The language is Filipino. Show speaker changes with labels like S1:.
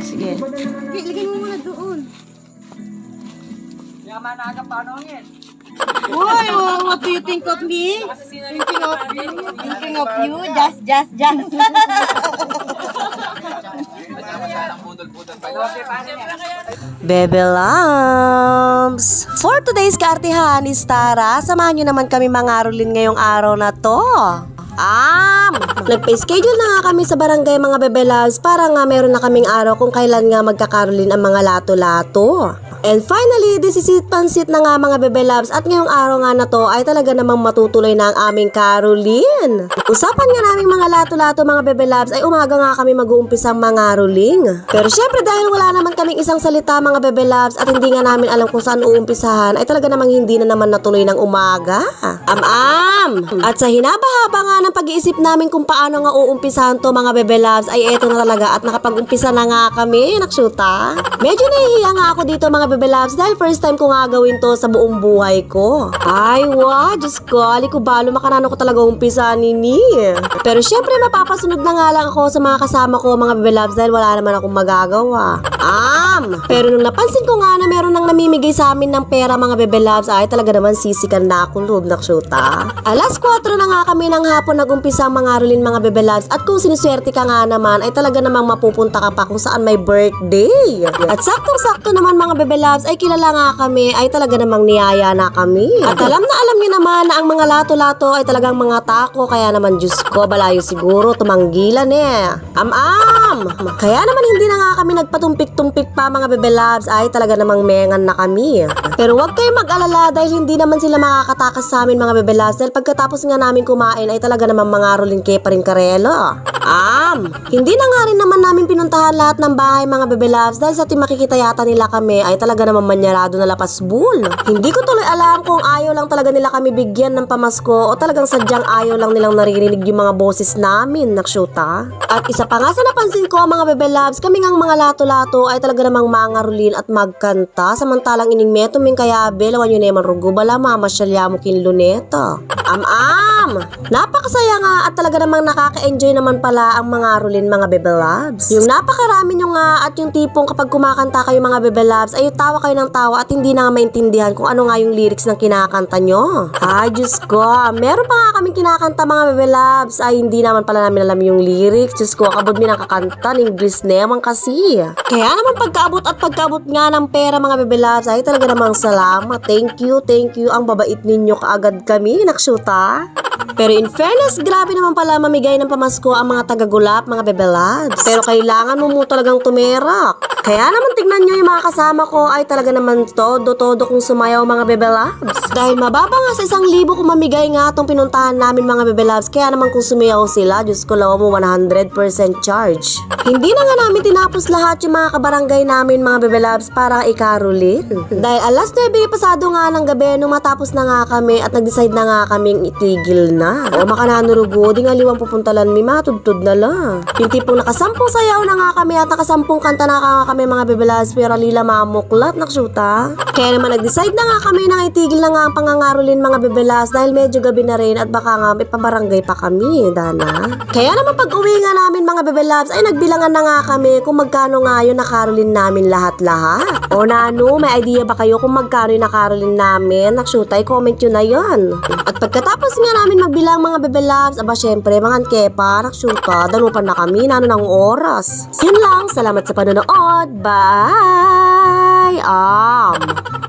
S1: Sige.
S2: Lagay mo muna doon.
S3: Yaman na agad paano yan?
S2: Uy, oh, what do you think of me? Thinking of you? Thinking of you? Just, just, just.
S1: Bebe Lamps! For today's kartihan is Tara, samahan nyo naman kami mangarulin ngayong araw na to. Am! Nagpa-schedule na nga kami sa barangay mga Bebe Loves para nga meron na kaming araw kung kailan nga magkakarulin ang mga lato-lato. And finally, this is it pansit na nga mga Bebe Loves at ngayong araw nga na to ay talaga namang matutuloy na ang aming karulin. Usapan nga naming mga lato-lato mga Bebe Loves ay umaga nga kami mag-uumpisang mga ruling. Pero syempre dahil wala naman kaming isang salita mga Bebe Loves at hindi nga namin alam kung saan uumpisahan ay talaga namang hindi na naman natuloy ng umaga. Am-am! At sa hinaba-haba nga ng pag-iisip namin kung paano nga uumpisahan to mga Bebe Loves ay eto na talaga at nakapag-umpisa na nga kami, naksyuta. Medyo nahihiya nga ako dito mga Bebe Loves dahil first time ko nga gawin to sa buong buhay ko. Ay, wow, Diyos ko, ali ko balo, makarano ko talaga umpisa nini. Pero syempre mapapasunod na nga lang ako sa mga kasama ko mga Bebe Loves dahil wala naman akong magagawa. Am! Pero nung napansin ko nga na meron nang namimigay sa amin ng pera mga Bebe Loves ay talaga naman sisikan na ako loob naksyuta. Alas 4 na nga kami ng hapon nag-umpisa mga rulin mga Bebe Loves at kung sinuswerte ka nga naman ay talaga namang mapupunta ka pa kung saan may birthday. At saktong-sakto naman mga Bebe Loves ay kilala nga kami ay talaga namang niyaya na kami. At alam na alam niyo naman na ang mga lato-lato ay talagang mga tako kaya naman Diyos ko balayo siguro tumanggilan eh. Am-am! Kaya naman hindi na nga kami nagpatumpik-tumpik pa mga Bebe Loves ay talaga namang mengan na kami. Pero wag kayo mag-alala dahil hindi naman sila makakatakas sa amin mga Bebe Loves dahil pagkatapos nga namin kumain ay talaga namang mga rolling ke pa rin karelo. Am! Hindi na nga rin naman namin pinuntahan lahat ng bahay mga Bebe Loves dahil sa tuwing makikita yata nila kami ay talaga namang manyarado na lapas bull. Hindi ko tuloy alam kung ayaw lang talaga nila kami bigyan ng pamasko o talagang sadyang ayaw lang nilang naririnig yung mga boses namin, naksyuta. At isa pa nga sa napansin ko mga Bebe Loves, kami ngang mga lato-lato ay talaga namang mangarulin at magkanta samantalang ining meto ming kaya belawan yun naman rugo bala mama syalya mo kin luneta. Am-am! Napakasaya nga at talaga namang nakaka-enjoy naman pala ang mga rulin mga Bebe Loves. Yung napakarami nyo nga at yung tipong kapag kumakanta kayo mga Bebe Loves ay tawa kayo ng tawa at hindi na nga maintindihan kung ano nga yung lyrics ng kinakanta nyo. Ay, Diyos ko. Meron pa nga kaming kinakanta mga Bebe Loves ay hindi naman pala namin alam yung lyrics. Diyos ko, kabod mi nakakanta ng English naman kasi. Kaya naman pagkaabot at pagkaabot nga ng pera mga Bebe Loves ay talaga namang salamat. Thank you, thank you. Ang babait ninyo kaagad kami, naksyuta. Pero in fairness, grabe naman pala mamigay ng pamasko ang mga tagagulap, mga bebelads. Pero kailangan mo mo talagang tumerak. Kaya naman tignan nyo yung mga kasama ko ay talaga naman todo-todo kung sumayaw mga bebelabs. Dahil mababa nga sa isang libo kung mamigay nga itong pinuntahan namin mga bebelabs. Kaya naman kung sumayaw sila, Diyos ko lawa mo 100% charge. Hindi na nga namin tinapos lahat yung mga kabarangay namin mga bebelabs para ikarulin. Dahil alas 9 pasado nga ng gabi nung matapos na nga kami at nag-decide na nga kaming itigil na. O makananurugo, di nga liwang pupuntalan mi matudtod na lang. Yung tipong nakasampung sayaw na nga kami at nakasampung kanta na nga kami mga bebelas pero lila mamuklat naksyuta. Kaya naman nag-decide na nga kami na itigil na nga ang pangangarulin mga bebelas dahil medyo gabi na rin at baka nga may pabarangay pa kami, Dana. Kaya naman pag uwi nga namin mga bebelabs ay nagbilangan na nga kami kung magkano nga yung nakarulin namin lahat-lahat. O nano, may idea ba kayo kung magkano yung nakarulin namin? Naksyuta, i-comment yun na yun. At pagkatapos nga namin magbilang mga bebelabs, aba syempre mga ankepa, naksyuta, danupan na kami, nano ng oras. Yun lang, salamat sa panonood. Bye! Um.